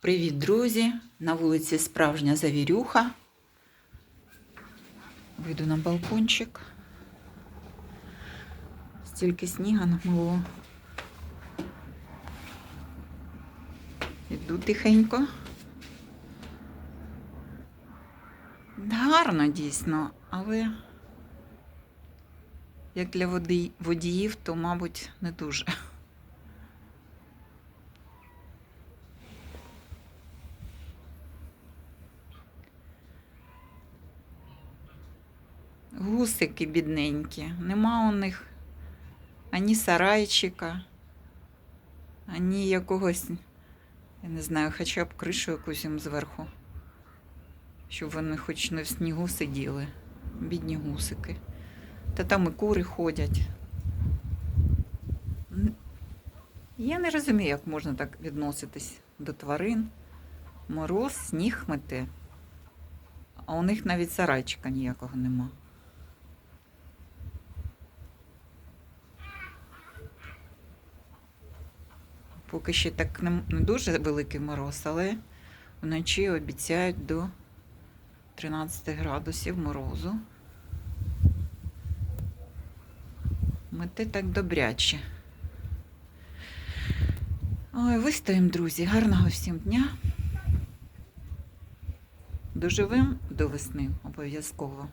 Привіт, друзі! На вулиці справжня завірюха. Вийду на балкончик. Стільки сніга намило. Іду тихенько. Гарно дійсно, але як для водіїв, то, мабуть, не дуже. Гусики бідненькі. Нема у них ані сарайчика, ані якогось, я не знаю, хоча б кришу якусь їм зверху. Щоб вони хоч не в снігу сиділи. Бідні гусики. Та там і кури ходять. Я не розумію, як можна так відноситись до тварин. Мороз, сніг мете. А у них навіть сарайчика ніякого нема. Поки ще так не, дуже великий мороз, але вночі обіцяють до 13 градусів морозу. Мете так добряче. Ой, вистоїмо, друзі. Гарного всім дня. Доживемо до весни обов'язково.